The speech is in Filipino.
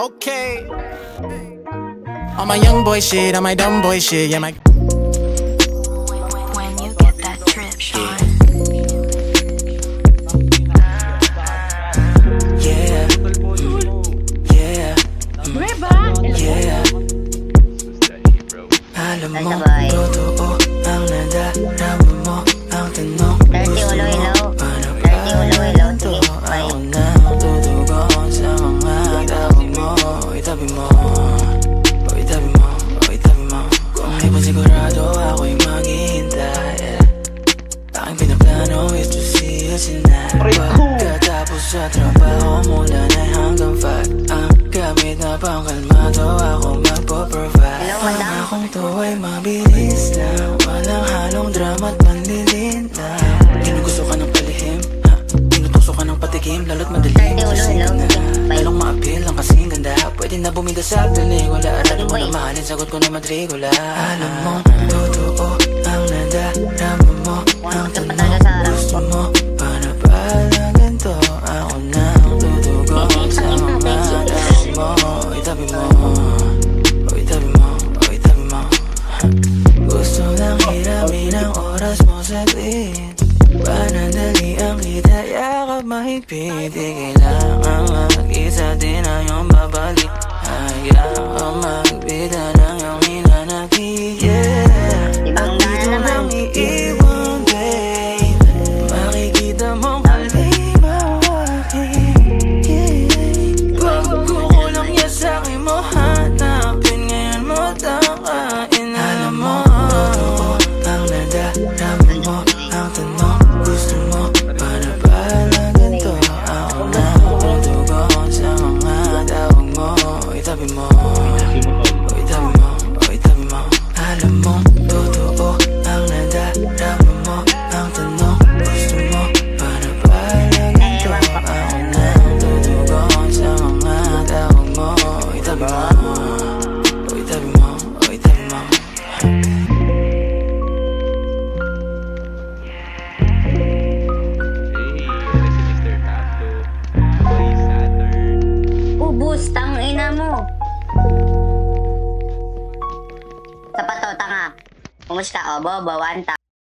Okay. On my young boy shit, on my dumb boy shit, yeah, my. When you get that drip, Sean. Yeah. Yeah. Yeah. Mo, Sabay. totoo ang nadarama mo Ang tanong, Dirty ulo, Pinaplano is to see you tonight Pagkatapos sa trabaho mula na hanggang 5 Ang gamit na pangkalmado ako magpo-provide Hello, Ang akong to ay mabilis lang Walang halong drama at panlilin lang Ginugusto ka ng palihim ha? Tinutusok ka ng patikim Lalo't ulo, kasi hello. na. Lalong ma-appeal ang kasing ganda Pwede na bumida sa pelikula Aralo mo Boy. na mahalin Sagot ko na matrikula Alam mo, totoo ang nadarama Ang harap gusto mo Para pala ganito Ako na ang tutugon sa mga tao mo Itabi mo O itabi mo O itabi mo Gusto lang hiramin ang oras mo sa tweet Panandali ang kita Yakap mahigpit Di kailangan Kumusta? O, bobo,